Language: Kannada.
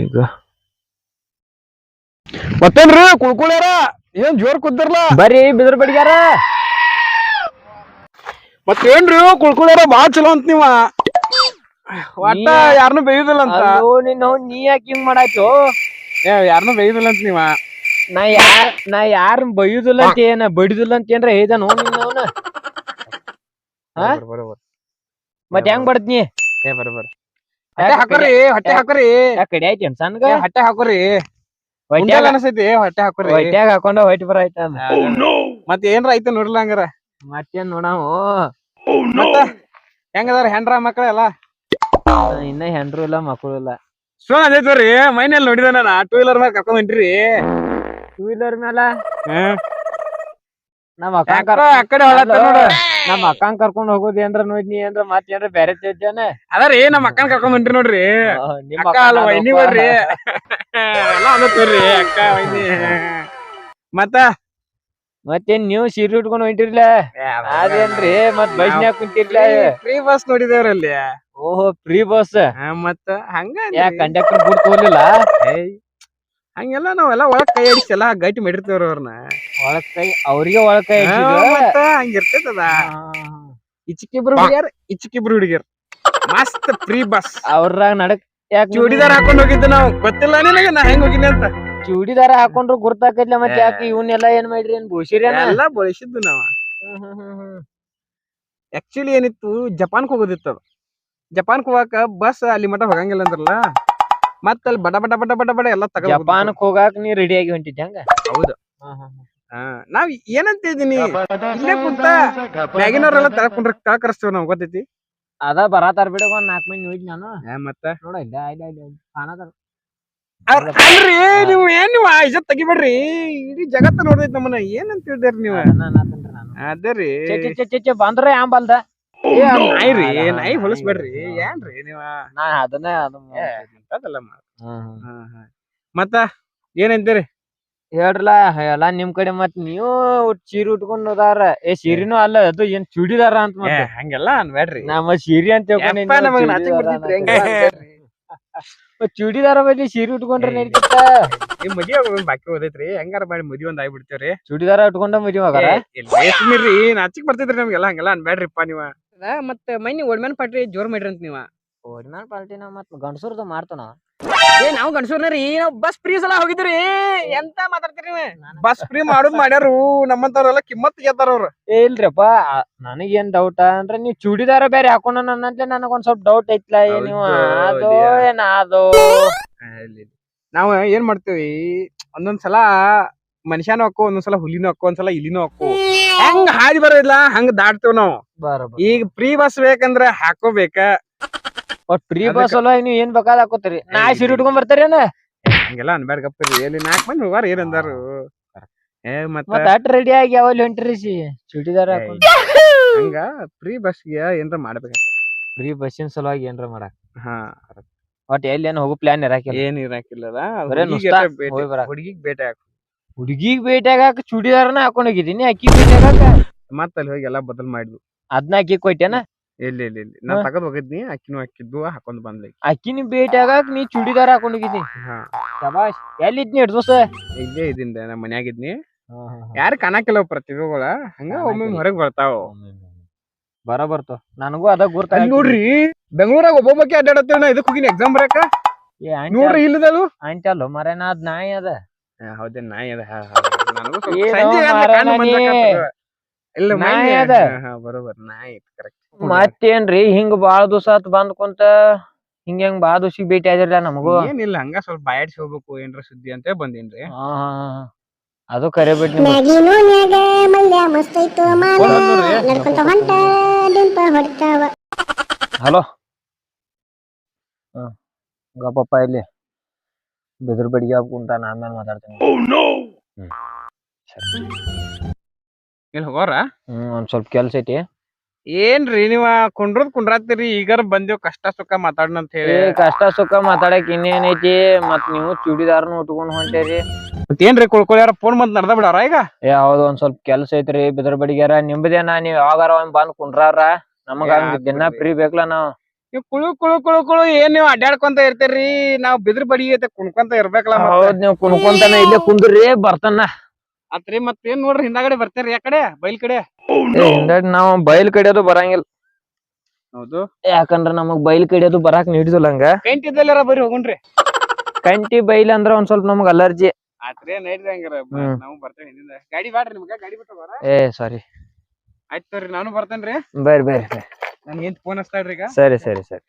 ಈಗ ಮತ್ತೇನ್ರಿ ಕುಳ್ಕೊಳ್ಯಾರ? ಏನ್ ಜೋರ್ ಕುದ್ದಿರ್ಲ ಬರ್ರಿ ಬಿದ್ರ ಬಡಿಗಾರ. ಮತ್ತೇನ್ರಿ ಕುಳ್ಕೊಳ್ಯಾರ? ಬಾಳ ಚಲೋ ಅಂತ ನೀವ. ಒಟ್ಟ ಯಾರನ್ನೂ ಬೇಯುದಿಲ್ಲ ಅಂತ. ಅಯ್ಯೋ ನಿನ್ನ ನೀ ಯಾಕೆ ಹಿಂಗ್ ಮಾಡಾಯ್ತು? ಏ ಯಾರನ್ನೂ ಬೇಯುದಿಲ್ಲ ಅಂತ ನೀವ. ನಾ ಯಾರ್ ನಾ ಯಾರ ಬೈಯುದಿಲ್ಲ ಅಂತ ಏನ ಬಡಿದಿಲ್ಲ ಅಂತ ಏನ್ರ ಹೇಳ್ದ ನಿನ್ನ ಹಾ? ಮತ್ ಹೆಂಗ್ ಬಡದ್ನಿ? ಏ ಬರೋಬ್ಬರ್. ಹೊಟ್ಟೆ ಹಾಕೋರಿ ಹೊಟ್ಟೆ ಹಾಕೋರಿ. ಕಡಿ ಸಣ್ಗ ಏ, ಹೊಟ್ಟೆ ಹಾಕೋರಿ. ಹೊಟ್ಯಾಗ ಮುಂಜಾನೆ ಅನಸೈತಿ ಹೊಟ್ಟೆ ಹಾಕೋರಿ. ಹೊಟ್ಯಾಗ ಹಾಕೊಂಡ ಹೊಟ್ಟಿ ಬರ ಐತ ಮತ್ ಏನ್ರ ಐತೆ ನೋಡ್ರಲ್ಲ ಹಂಗಾರ? ಮತ್ತೇನ್ ನೋಡಾವು ಹೆಂಗದಾರ ಹೆಂಡ್ರ ಮಕ್ಳ ಎಲ್ಲ? ಇನ್ನ ಹೆಂಡ್ರು ಇಲ್ಲ ಮಕ್ಕಳು ಇಲ್ಲ. ಸೊ ಅದೇ ತೋರಿ ಮೈನಲ್ಲಿ ನೋಡಿದ ನಾನು ಟೂ ವೀಲರ್ ಮೇಲೆ ಕರ್ಕೊಂಡ್ ಹೊಂಟ್ರಿ. ಟೂ ವೀಲರ್ ಮ್ಯಾಲ. ನಮ್ಮ ಅಕ್ಕ ಆ ಕಡೆ ಹೊಳತ್ತ ನೋಡ. ನಮ್ಮ ಅಕ್ಕನ್ ಕರ್ಕೊಂಡ್ ಹೋಗೋದ್ ಏನ್ರ ನೋಡ್ನಿ ಏನ್ರ ಮತ್ ಏನ್ರ ಬ್ಯಾರೆ ತಿಳ್ದೇನ ಏ ನಮ್ಮ ಅಕ್ಕನ್ ಕರ್ಕೊಂಡ್ ಬಂದ್ರಿ ನೋಡ್ರಿ. ನಿಮ್ಮ ಅಕ್ಕ ಅಲ್ಲ ವೈನಿ ಬರ್ರಿ. ಎಲ್ಲ ಅಕ್ಕ ವೈನಿ. ಮತ್ತ? ಮತ್ತೇನ್ ನೀವು ಸೀರೆ ಉಟ್ಕೊಂಡ್ ಹೊಂಟಿರ್ಲ? ಅದೇನ್ರಿ ಮತ್ ಬಸ್ನ್ಯಾಗ ಕುಂತಿರ್ಲ? Free bus ನೋಡಿದೇವ್ರಲ್ಲಿ. ಓಹೋ ಫ್ರೀ ಬಸ್. ಮತ್ತ ಹಂಗ ಯಾಕ ಕಂಡಕ್ಟರ್ ತೋಲಿಲ್ಲ ಏಯ್, ಹಂಗೆಲ್ಲ ನಾವೆಲ್ಲ ಒಳಗ್ ಕೈ ಆಡಿಸಿ ಎಲ್ಲಾ ಗಟ್ಟಿ ಮಾಡಿರ್ತೇವ್ರಿ ಅವ್ರನ್ನ ಒಳಗ್ ಕೈ ಅವ್ರಿಗೆ ಒಳಗ್ ಕೈ ಹಾ, ಇಟ್ಟಿದ್ರು. ಮತ್ತ ಹಂಗಿರ್ತೈತದ. ಇಚ್ಕಿಬ್ರು ಹುಡುಗಿಯರ್ ಇಚ್ಕಿಬ್ರು ಹುಡುಗಿಯರ್. ಮಸ್ತ್ ಫ್ರೀ ಬಸ್ ಅವ್ರಾಗ ನಡಕ್ ಯಾಕೆ ಚೂಡಿದಾರ ಹಾಕೊಂಡ್ ಹೋಗಿದ್ದ ನಾವು. ಗೊತ್ತಿಲ್ಲ ನಿನಗೆ ನಾ ಹೆಂಗ್ ಹೋಗಿನಿ ಅಂತ. ಚೂಡಿದಾರ ಹಾಕೊಂಡ್ರು ಗುರ್ತಾಕೈತ್ಲ ಮತ್ತೆ ಯಾಕೆ ಇವನ್ನೆಲ್ಲ ಏನ್ ಮಾಡ್ರಿ ಏನ್ ಬೋಸಿರೇನ ಎಲ್ಲ ಬಳಸಿದ್ದು ನಾವ. ಆಕ್ಚುಲಿ ಏನಿತ್ತು ಜಪಾನ್ಕ್ ಹೋಗೋದಿತ್ತು ಅದು ಜಪಾನ್ಕ್ ಹೋಗಾಕ ಬಸ್ ಅಲ್ಲಿ ಮಟ ಹೋಗಂಗಿಲ್ಲ ಅಂದ್ರಲ್ಲ? ಮತ್ತ ಅಲ್ಲಿ ಬಡ ಬಡ ಬಡ ಬಡ ಬಡ ಎಲ್ಲ ತಗೊಂಡ್ ಜಪಾನ್ಕ್ ಹೋಗಾಕ ನೀ ರೆಡಿ ಆಗಿ ಹೊಂಟಿದ್ದೆ ಹಂಗ? ಹೌದು. ಹಾ, ನಾವ್ ಏನಂತ ಇದೀನಿ ಇಲ್ಲೇ ಕುಂತ ಮ್ಯಾಗಿನವ್ರೆಲ್ಲ ತಳಕೊಂಡ್ರ ತಳ ಕರೆಸ್ತೇವ್ ನಾವ್ ಗೊತ್ತೈತಿ? ಅದ ಬರಾತಾರ ಬಿಡ ಒಂದ್ ನಾಲ್ಕ್ ಮಂದಿ ನೋಡಿದ್ ನಾನು. ಆ, ಮತ್ತ? ನೋಡ ಇಲ್ಲ ಇಲ್ಲ ಇಲ್ಲ ಕಾಣತಾರ ಅವ್ರ್- ಅಲ್ರಿ ನೀವು ಏನ್ ನೀವು ಇಜ್ಜತ್ ತೆಗಿಬೇಡ್ರಿ? ಇಡೀ ಜಗತ್ತ ನೋಡ್ದೈತಿ ನಮ್ಮನ್ನ. ಏನಂತ ಹೇಳ್ದೇರಿ ನೀವು? ಅದೇ ರೀ. ಚೆ ಚೆ ಚೆ ಚೆ ಬಂದ್ರೆ ಯಾಂಬಲ್ದ ಏ, ಅದ್ ನಾಯಿ ರೀ ನಾಯಿ ಹೊಲಸ್ಬೇಡ್ರಿ. ಏನ್ರಿ ನೀವ? ನಾ ಅದನ್ನ ಅದು ಅದಲ್ಲ ಮಾಡ್- ಹಾ, ಹಾ. ಮತ್ತ ಏನಂತೀರಿ? ಹೇಳ್ರಲ್ಲ ಎಲ್ಲಾ ನಿಮ್ ಕಡೆ ಮತ್ ನೀವು ಸೀರೆ ಉಟ್ಕೊಂಡ್ ಹೋದಾರ. ಏ ಸೀರಿನೂ ಅಲ್ಲ ಅದು ಏನ್ ಚೂಡಿದಾರ ಅಂತ ಏ, ಮತ್ತೆ. ಹಂಗೆಲ್ಲ ಅನ್ಬೇಡ್ರಿ ನಮ್ಮ ಸೀರೆ ಅಂತ ಯಪ್ಪ, ನಮಗ್ ಚೂಡಿದಾರ ನಾಚಿಕ್ ಬರ್ತೈತ್ರಿ, ಅನ್ನೋದು. ಹಂಗೆಲ್ಲ ಅನ್ಬೇಡ್ರಿ. ಮತ್ ಚೂಡಿದಾರ ಬದ್ಲಿ ಸೀರೆ ಉಟ್ಕೊಂಡ್ರೆ ಏ. ನಡೀತಿತ್ತ ಮದ್ವಿ ಆಗೋದ್ ಬಾಕಿ ಹೋದೈತ್ರಿ? ಹೆಂಗಾರ ಮಾಡಿ ಮದ್ವಿ ಒಂದ್ ಆಗ್ಬಿಡ್ತೇವ್ರಿ? ಚೂಡಿದಾರ ಉಟ್ಕೊಂಡ ಮದ್ವಿ ಮಗಾರ ನಾಚಿಕ್ ಬರ್ತೈತ್ರಿ ನಮ್ಗೆಲ್ಲ ಹಂಗೆಲ್ಲ ಅನ್ಬೇಡ್ರಿಪ್ಪ ನೀವ. ಮತ್ತ ಮೈನಿ ಒಡ್ಮನ್ ಪಾಟ್ರಿ ಜೋರ್ ಮಾಡ್ರಿ ಅಂತ ನೀವ. ಓಡಿನಾಳ್ ಪಾಲ್ಟಿನ ಮತ್ ಗಂಡಸೂರ್ದು ಮಾಡ್ತಾನ ಏ ನಾವು ಗಂಡಸೂರ್ನರಿ ನಾವ್ ಬಸ್ ಫ್ರೀ ಸಲ ಹೋಗಿದ್ರಿ ಎಂತ ಮಾತಾಡ್ತೀರಿ ನೀವ್? ಬಸ್ ಫ್ರೀ ಮಾಡುದ್ ಮಾಡ್ಯಾರು ನಮ್ಮಂತವ್ರೆಲ್ಲ ಕಿಮ್ಮತ್ ಗೆದ್ದಾರ ಅವ್ರು. ಏ ಇಲ್ರಿಪ್ಪ ನನಗೇನ್ ಡೌಟ್ ಅಂದ್ರೆ ನೀವ್ ಚೂಡಿದಾರ ಬೇರೆ ಹಾಕೊಂಡ ನನ್ನಂತೆ ನನಗ್ ಒಂದ್ ಸ್ವಲ್ಪ ಡೌಟ್ ಐತ್ಲ ಏ ನೀವು ಅದು ಏನ ಅದು ನಾವ್ ಏನ್ ಮಾಡ್ತೀವಿ ಒಂದೊಂದ್ಸಲ ಮನುಷ್ಯನೂ ಹಾಕೋ ಒಂದೊಂದ್ಸಲ ಹುಲಿನೂ ಹಾಕೋ ಒಂದ್ಸಲ ಇಲಿನೂ ಹಾಕೋ. ಹಂಗ್ ಹಾದಿ ಬರೋದಿಲ್ಲ ಹಂಗ ದಾಟ್ತೇವ್ ನಾವು. ಈಗ ಫ್ರೀ ಬಸ್ ಬೇಕಂದ್ರ ಹಾಕೋಬೇಕ ಒಟ್ ಫ್ರೀ ಬಸ್ ಅಲ್ಲ ನೀವು ಏನ್ ಬೇಕಾದ ಹಾಕೋತೀರಿ? ನಾ ಸಿರಿ ಇಟ್ಕೊಂಡ್ ಬರ್ತಾರೇನ ಹಂಗೆಲ್ಲ ಅನ್ಬೇಡ ಗಪ್ಪರಿ ಎಲ್ಲಿ ನಾಲ್ಕು ಮಂದಿ ಹೋಗಾರ ಏನಂದಾರು ಏ ಮತ್ತ ಅಟ್ ರೆಡಿ ಆಗಿ ಯಾವಲ್ಲಿ ಹೊಂಟ್ರಿ ಸಿ? ಹಂಗ ಫ್ರೀ ಬಸ್ಗೆ ಏನ್ರ ಮಾಡ್ಬೇಕ. ಫ್ರೀ ಬಸ್ಸಿನ ಸಲುವಾಗಿ ಏನ್ರ ಮಾಡಕ್. ಹಾ. ಒಟ್ ಎಲ್ಲಿ ಏನ್ ಹೋಗೋ ಪ್ಲಾನ್ ಇರಾಕಿಲ್ಲ. ಏನ್ ಇರಾಕಿಲ್ಲ ಬರೇ ನುಸ್ತಾ ಹೋಗಿ ಬರಾಕ್. ಹುಡುಗಿಗ್ ಭೇಟಿ ಹಾಕ. ಹುಡುಗಿಗ್ ಭೇಟಿಯಾಗಾಕ ಚೂಡಿದಾರನ ಹಾಕೊಂಡ್ ಹೋಗಿದೀನಿ ಅಕ್ಕಿ ಭೇಟಿಯಾಗಾಕ ಮತ್ತ ಅಲ್ಲಿ ಹೋಗಿ ಎಲ್ಲಾ ಬದಲ್ ಮಾಡಿದ್ವು. ಅದ್ನ ಅಕ್ಕಿ ಕೊಟ್ಟೆನ ಎಲ್ಲಿ ಇಲ್ಲ ಇಲ್ಲ ನಾ. ತಗದ್ ಹೋಗಿದ್ನಿ ಅಕ್ಕಿನೂ ಹಾಕಿದ್ದು ಹಾಕೊಂಡ್ ಬಂದ್ಲಿ ಭೇಟಿ ಅದಕ್ಕ ನೀ ಚೂಡಿದಾರ ಹಾಕೊಂಡ್ ಹೋಗಿದಿ ಹಾ. ಶಬಾಷ್ ಎಲ್ಲಿದ್ನಿ ದಿವಸ? ಇಲ್ಲೇ ಇದೀನಿ ನಾ ಮನ್ಯಾಗಿದ್ನಿ. ಯಾರು ಕಾಣಾಕಿಲ್ಲ ಪ್ರತಿಭೆಗಳ. ಹಂಗ ಒಮ್ಮೆ. ಹೊರಗ್ ಬರ್ತಾವ. ಬರ ನನಗೂ ಅದ ಗುರ್ತ ನೋಡ್ರಿ ಬೆಂಗಳೂರಾಗ ಒಬ್ಬೊಬ್ಬಕ್ಕೆ ಅಡ್ಡಾಡತ್ತೇವ ನಾ ಇದಕ್ ಹೋಗಿನಿ ಎಕ್ಸಾಮ್ ಬರಕ. ನೋಡ್ರಿ ಇಲ್ಲದಳು ಅಂಟಲ್ಲ ಅಲ್ಲೋ ಮರೇನ ಅದ್ ನಾಯಿ ಅದ. ಹೌದೇ ನಾಯಿ ಅದ. ನನಗೂ ಸಂಜೆ ನೀ. ಇಲ್ಲ ನಾಯಿ ಅದ. ಬರೋಬರ್ ನಾಯಿ. ಕರೆಕ್ಟ್ ಮತ್ತೇನ್ರಿ ಹಿಂಗ್ ಬಾಳ ದಿವಸ ಆತ್ ಬಂದ್ ಕುಂತ ಹಿಂಗ ಹೆಂಗ್ ಬಾಳ ದಿವ್ಸಿಗ್ ಭೇಟಿ ಆಗಿರ್ಲ ನಮಗೂ? ಏನಿಲ್ಲ ಹಂಗ ಸ್ವಲ್ಪ ಬಾಯಾಡ್ಸಿ ಹೋಗ್ಬೇಕು ಏನ್ರ ಸುದ್ದಿ ಅಂತ ಬಂದಿನ್ರಿ. ಹಾ. ಅದು ಕರೆ ಹೊಡ್ತಾವ. ಹಲೋ. ಗಪ್ಪಪ್ಪ ಇಲ್ಲಿ. ಬೆದ್ರ ಬಡಿಗೆ ಕುಂತ ಆಮೇಲೆ ಮಾತಾಡ್ತೀನಿ. ಇಲ್ಲಿ ಹೋಗೋರ? ಹ್ಮ್ ಒಂದ್ ಸ್ವಲ್ಪ ಕೆಲ್ಸ ಐತಿ. ಏನ್ರಿ ನೀವ ಕುಂಡ್ರದ್ ಕುಂಡ್ರಾತಿರಿ ಈಗಾರ ಬಂದೇವ್ ಕಷ್ಟ ಸುಖ ಮಾತಾಡೋಣ ಅಂತ ಹೇಳಿ. ಏ ಕಷ್ಟ ಸುಖ ಮಾತಾಡಕ್ ಇನ್ನೇನೈತಿ? ಮತ್ ನೀವು ಚೂಡಿದಾರನ ಉಟ್ಕೊಂಡ್ ಹೊಂಟೇರಿ. ಮತ್ತೇನ್ರಿ ಕುಳ್ಕೊಳ್ಯಾರ ಫೋನ್ ಬಂದ್ ನಡ್ದ ಬಿಡಾರ ಈಗ? ಏ ಹೌದು ಒಂದ್ ಸ್ವಲ್ಪ ಕೆಲ್ಸ ಐತ್ರಿ ಬಿದ್ರ ಬಡಿಗ್ಯಾರ. ನಿಂಬದೇನಾ ನೀವ್ ಯಾವಾಗಾರ ಒಂದ್ ಬಂದ್ ಕುಂಡ್ರಾರ? ನಮಗ ದಿನ ಫ್ರೀ ಬೇಕಲ್ಲ ನಾವ್. ನೀವ್ ಕುಳು ಕುಳು ಕುಳು ಕುಳು ಏನ್ ನೀವು ಅಡ್ಡಾಡ್ಕೊಂತ ಇರ್ತೀರಿ? ನಾವ್ ಬಿದ್ರ ಬಡಿ ಐತೆ ಕುಣ್ಕೊಂತ ಇರ್ಬೇಕಲ್ಲ. ಹೌದ್ ನೀವ್ ಕುಣ್ಕೊಂತಾನ ಇಲ್ಲೇ ಕುಂದ್ರಿ ಬರ್ತಾನ. ಆತ್ರಿ ಏನ್ ನೋಡ್ರಿ ಹಿಂದಾಗಡೆ ಬರ್ತೇರಿ ಯಾ ಕಡೆ ಬೈಲ್ ಕಡೆ? ಹಿಂದಾಡಿ ನಾವ್ ಬೈಲ್ ಕಡಿಯೋದು ಬರಂಗಿಲ್ಲ. ಹೌದು. ಯಾಕಂದ್ರ ನಮಗ್ ಬೈಲ್ ಕಡಿಯೋದು ಬರಾಕ್ ನೀಡಿದಿಲ್ಲ ಹಂಗ. ಪೇಂಟ್ ಇದ್ದಲ್ಲಾರ ಬರ್ರಿ ಹೋಗುಣ್ರಿ. ಕಂಟಿ ಬೈಲ್ ಅಂದ್ರ ಒಂದ್ ಸ್ವಲ್ಪ ನಮಗ್ ಅಲರ್ಜಿ. ಆತ್ರಿ ನೈಟ್ ಹಂಗಾರ? ಹ್ಮ್. ನಾವು ಬರ್ತೇವೆ ಹಿಂದಿಂದ. ಗಾಡಿ ಬಾಡ್ರಿ ನಿಮ್ಗ ಗಾಡಿ ಬಿಟ್ಟು ಬರ ಏ ಸಾರಿ ಆಯ್ತು ತೋರಿ ನಾನು ಬರ್ತೇನ್ರಿ. ಬರ್ರಿ ಬರ್ರಿ ಬರ್ರಿ. ನನ್ ಏನ್ ಫೋನ್ ಹಚ್ತಾಳ್ರಿ ಈಗ? ಸರಿ ಸರಿ ಸರಿ.